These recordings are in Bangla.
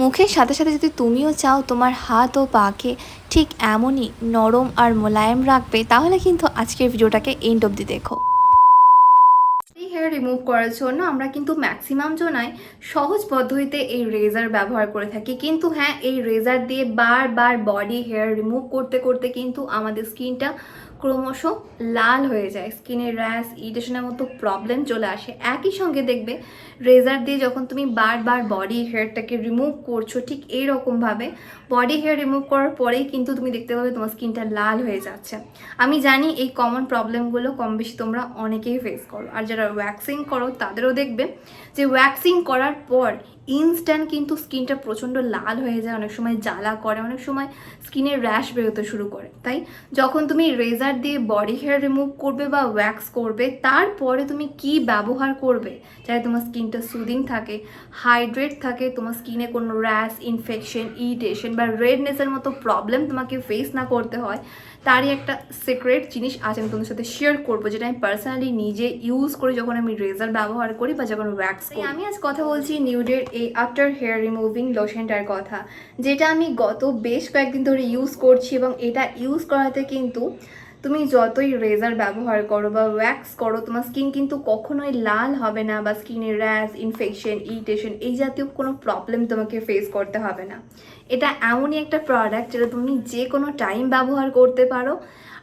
মুখের সাথে সাথে যদি তুমিও চাও তোমার হাত ও পাকে ঠিক এমনই নরম আর মোলায়েম রাখবে, তাহলে কিন্তু আজকের ভিডিওটাকে এন্ড অবধি দেখো। হেয়ার রিমুভ করার জন্য আমরা কিন্তু ম্যাক্সিমাম জনায় সহজ পদ্ধতিতে এই রেজার ব্যবহার করে থাকি। কিন্তু হ্যাঁ এই রেজার দিয়ে বারবার বডি হেয়ার রিমুভ করতে করতে কিন্তু আমাদের স্কিনটা ক্রমশ লাল হয়ে যায়। স্কিনের র্যাশ, ইরিটেশনের মতো প্রবলেম চলে আসে। একই সঙ্গে দেখবে, রেজার দিয়ে যখন তুমি বারবার বডি হেয়ারটাকে রিমুভ করছ, ঠিক এইরকমভাবে বডি হেয়ার রিমুভ করার পরেই কিন্তু তুমি দেখতে পাবে তোমার স্কিনটা লাল হয়ে যাচ্ছে। আমি জানি এই কমন প্রবলেমগুলো কম বেশি তোমরা অনেকেই ফেস করো। আর যারা ওয়্যাক্সিং করো, তাদেরও দেখবে যে ওয়্যাক্সিং করার পর ইনস্ট্যান্ট কিন্তু স্কিনটা প্রচণ্ড লাল হয়ে যায়। অনেক সময় জ্বালা করে, অনেক সময় স্কিনের র্যাশ বেরোতে শুরু করে। তাই যখন তুমি রেজার দিয়ে বডি হেয়ার রিমুভ করবে বা ওয়্যাক্স করবে, তারপরে তুমি কি ব্যবহার করবে? যাতে তোমার স্কিনটা সুদিং থাকে হাইড্রেট থাকে, তোমার স্কিনে কোনো র্যাশ ইনফেকশন ইরিটেশন বা রেডনেসের মতো প্রবলেম তোমাকে ফেস না করতে হয়। তারই একটা সিক্রেট জিনিস আছে আমি তোমাদের সাথে শেয়ার করব যেটা আমি পার্সোনালি নিজে ইউজ করি যখন আমি রেজার ব্যবহার করি বা যখন ওয়্যাক্স করি। আমি আজ কথা বলছি নিউডের এই আফটার হেয়ার রিমুভিং লোশনটার কথা যেটা আমি গত বেশ কয়েকদিন ধরে ইউজ করছি এবং এটা ইউজ করাতে কিন্তু তুমি যতই রেজার ব্যবহার করো বা ওয়্যাক্স করো তোমার স্কিন কিন্তু কখনোই লাল হবে না বা স্কিনের র্যাশ ইনফেকশন ইরিটেশন এই জাতীয় কোনো প্রবলেম তোমাকে ফেস করতে হবে না। এটা এমনই একটা প্রোডাক্ট যেটা তুমি যে কোনো টাইম ব্যবহার করতে পারো।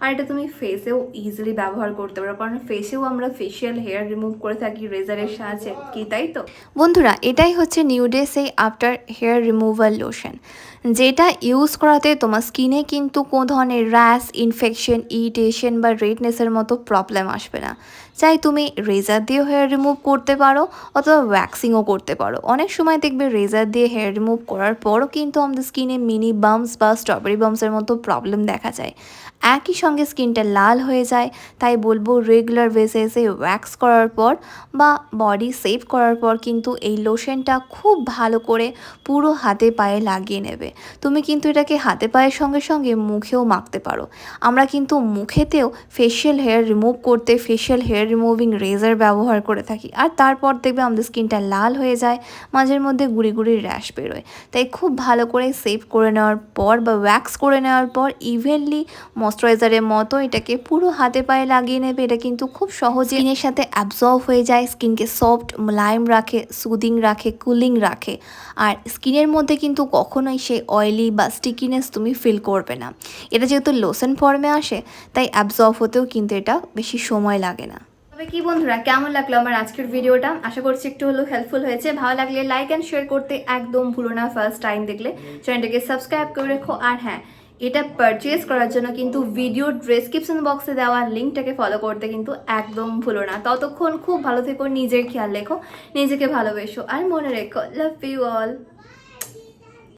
আর এটা তুমি ফেসেও ইজিলি ব্যবহার করতে পারো, কারণ ফেসেও আমরা ফেশিয়াল হেয়ার রিমুভ করে থাকি রেজারের সাহায্যে, কি তাই তো? বন্ধুরা, এটাই হচ্ছে নিউ নিউডে সেই আফটার হেয়ার রিমুভাল লোশন যেটা ইউজ করাতে তোমার স্কিনে কিন্তু কোনো ধরনের র্যাশ ইনফেকশন ইরিটেশন বা রেডনেসের মতো প্রবলেম আসবে না। চাই তুমি রেজার দিয়ে হেয়ার রিমুভ করতে পারো অথবা ওয়্যাক্সিংও করতে পারো। অনেক সময় দেখবে রেজার দিয়ে হেয়ার রিমুভ করার পরও কিন্তু আমাদের স্কিনে মিনি বাম্পস বা স্ট্রবেরি বাম্পসের মতো প্রবলেম দেখা যায়। একই সঙ্গে স্কিনটা লাল হয়ে যায়। তাই বলব রেগুলার বেসিসে ওয়্যাক্স করার পর বা বডি সেভ করার পর কিন্তু এই লোশনটা খুব ভালো করে পুরো হাতে পায়ে লাগিয়ে নেবে। তুমি কিন্তু এটাকে হাতে পায়ের সঙ্গে সঙ্গে মুখেও মাখতে পারো। আমরা কিন্তু মুখেতেও ফেশিয়াল হেয়ার রিমুভ করতে ফেশিয়াল হেয়ার রিমুভিং রেজার ব্যবহার করে থাকি। আর তারপর দেখবে আমাদের স্কিনটা লাল হয়ে যায়, মাঝের মধ্যে গুড়ি গুড়ি র্যাশ বেরোয়। তাই খুব ভালো করে সেভ করে নেওয়ার পর বা ওয়্যাক্স করে নেওয়ার পর ইভেনলি ময়শ্চারাইজারের মতো এটাকে পুরো হাতে পায়ে লাগিয়ে নেবে। এটা কিন্তু খুব সহজে স্কিনের সাথে অ্যাবজর্ব হয়ে যায়। স্কিনকে সফট মোলায়েম রাখে সুদিং রাখে কুলিং রাখে। আর স্কিনের মধ্যে কিন্তু কখনোই সেই অয়েলি বা স্টিকিনেস তুমি ফিল করবে না। এটা যেহেতু লোশন ফর্মে আসে, তাই অ্যাবজর্ব হতেও কিন্তু এটা বেশি সময় লাগে না। তবে কি বন্ধুরা, কেমন লাগল আমার আজকের ভিডিওটা? আশা করছি একটু হলেও হেল্পফুল হয়েছে। ভালো লাগলে লাইক অ্যান্ড শেয়ার করতে একদম ভুলো না। ফার্স্ট টাইম দেখলে চ্যানেলটাকে সাবস্ক্রাইব করে রেখো। আর হ্যাঁ এটা পারচেস করার জন্য কিন্তু ভিডিও ডেসক্রিপশন বক্সে দেওয়া লিঙ্কটাকে ফলো করতে কিন্তু একদম ভুলো না। ততক্ষণ খুব ভালো থেকো, নিজের খেয়াল রেখো, নিজেকে ভালোবেসো। আর মনে রেখো লাভ ইউ অল